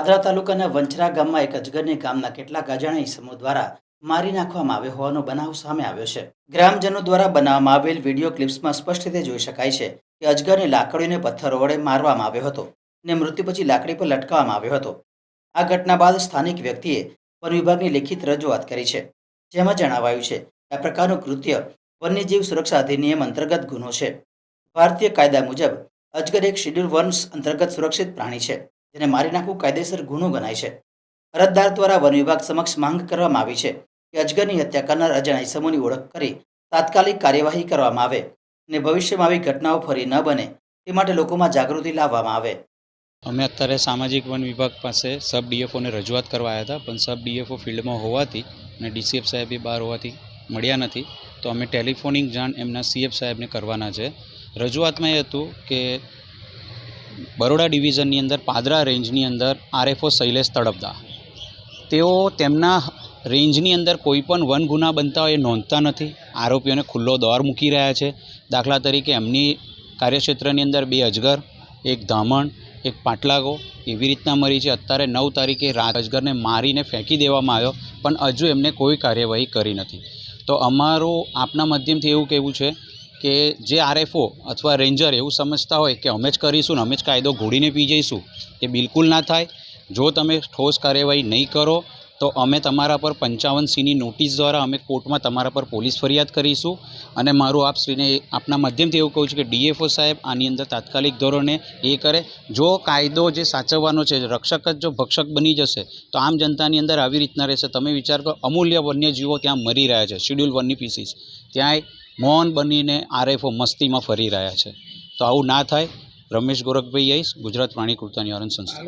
પાદરા તાલુકાના વંચરા ગામમાં એક અજગરને ગામના કેટલાક અજાણ્યા ઇસમો દ્વારા મારી નાખવામાં આવ્યો હોવાનો બનાવ સામે આવ્યો છે. ગ્રામજનો દ્વારા બનાવવામાં આવેલ વીડિયો ક્લિપ્સમાં સ્પષ્ટ રીતે જોઈ શકાય છે કે અજગરને લાકડીને પથ્થરો વડે મારવામાં આવ્યો હતો અને મૃત્યુ પછી લાકડી પર લટકાવવામાં આવ્યો હતો. આ ઘટના બાદ સ્થાનિક વ્યક્તિએ વન વિભાગની લેખિત રજૂઆત કરી છે, જેમાં જણાવાયું છે આ પ્રકારનું કૃત્ય વન્યજીવ સુરક્ષા અધિનિયમ અંતર્ગત ગુનો છે. ભારતીય કાયદા મુજબ અજગર એક શેડ્યુલ વન અંતર્ગત સુરક્ષિત પ્રાણી છે. જેને મારી નાખવું કાયદેસર ગુનો ગણાય છે. અરજદાર દ્વારા વન વિભાગ સમક્ષ માંગ કરવામાં આવી છે કે અજગરની હત્યા કરનાર અજાણ્યા ઇસમોની ઓળખ કરી તાત્કાલિક કાર્યવાહી કરવામાં આવે અને ભવિષ્યમાં આવી ઘટનાઓ ફરી ન બને તે માટે લોકોમાં જાગૃતિ લાવવામાં આવે. અમે અત્યારે સામાજિક વન વિભાગ પાસે સબ ડીએફઓને રજૂઆત કરવા આવ્યા હતા, પણ સબ ડીએફઓ ફિલ્ડમાં હોવાથી અને ડીસીએફ સાહેબ બહાર હોવાથી મળ્યા નથી. તો અમે ટેલિફોનિક જાણ એમના સીએફ સાહેબને કરવાના છે. રજૂઆતમાં એ હતું કે બરોડા ડિવિઝનની અંદર, પાદરા રેન્જની અંદર આરએફઓ શૈલેષ તડપદા. તેઓ તેમના રેન્જની અંદર કોઈ પણ વન ગુના બનતા હોય એ નોંધતા નથી. આરોપીઓને ખુલ્લો દોર મૂકી રહ્યા છે. દાખલા તરીકે એમની કાર્યક્ષેત્રની અંદર બે અજગર, એક ધામણ, એક પાટલાગો એવી રીતના મરી છે. અત્યારે નવ તારીખે રાત અજગરને મારીને ફેંકી દેવામાં આવ્યો, પણ હજુ એમને કોઈ કાર્યવાહી કરી નથી. તો અમારું આપના માધ્યમથી એવું કહેવું છે કે જે આરએફઓ અથવા રેન્જર એવું સમજતા હોય કે અમે જ કરીશું ને અમે જ કાયદો ઘોડીને પી જઈશું, એ બિલકુલ ના થાય. જો તમે ઠોસ કાર્યવાહી નહીં કરો, તો અમે તમારા પર પંચાવન સીની નોટિસ દ્વારા અમે કોર્ટમાં તમારા પર પોલીસ ફરિયાદ કરીશું. અને મારું આપશ્રીને આપના માધ્યમથી એવું કહું છું કે ડીએફઓ સાહેબ આની અંદર તાત્કાલિક ધોરણે એ કરે. જો કાયદો જે સાચવવાનો છે, રક્ષક જ જો ભક્ષક બની જશે, તો આમ જનતાની અંદર આવી રીતના રહેશે. તમે વિચાર કરો, અમૂલ્ય વન્યજીવો ત્યાં મરી રહ્યા છે, શેડ્યુલ વનની પીસીસ. ત્યાંય મૌન બનીને આરએફઓ મસ્તીમાં ફરી રહ્યા છે. તો આવું ના થાય. રમેશ ગોરખભાઈ આઈશ ગુજરાત પ્રાણી કૃતા નિવારણ સંસ્થા.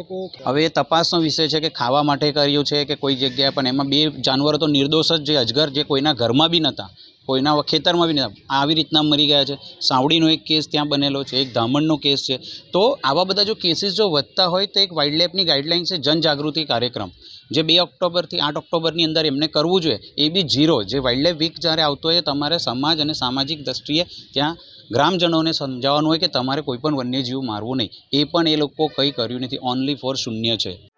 હવે એ તપાસનો વિષય છે કે ખાવા માટે કર્યું છે કે કોઈ જગ્યાએ પણ એમાં બે જાનવરો તો નિર્દોષ જ જે અજગર જે કોઈના ઘરમાં બી નહોતા કોઈના ખેતરમાં બી નહોતા આવી રીતના મરી ગયા છે. સાવડીનો એક કેસ ત્યાં બનેલો છે એક ધામણનો કેસ છે. તો આવા બધા જો કેસીસ જો વધતા હોય તો એક વાઇલ્ડ લાઈફની ગાઈડલાઇન છે જનજાગૃતિ કાર્યક્રમ જે બે ઓક્ટોબરથી આઠ ઓક્ટોબરની અંદર એમને કરવું જોઈએ. એ બી ઝીરો જે વાઇલ્ડ લાઈફ વીક જ્યારે આવતો હોય તમારે સમાજ અને સામાજિક દ્રષ્ટિએ ત્યાં ગ્રામજનોને સમજાવવાનું હોય કે તમારે કોઈ પણ વન્યજીવ મારવું નહીં. એ પણ એ લોકો કંઈ કર્યું નથી. ઓનલી ફોર શૂન્ય છે.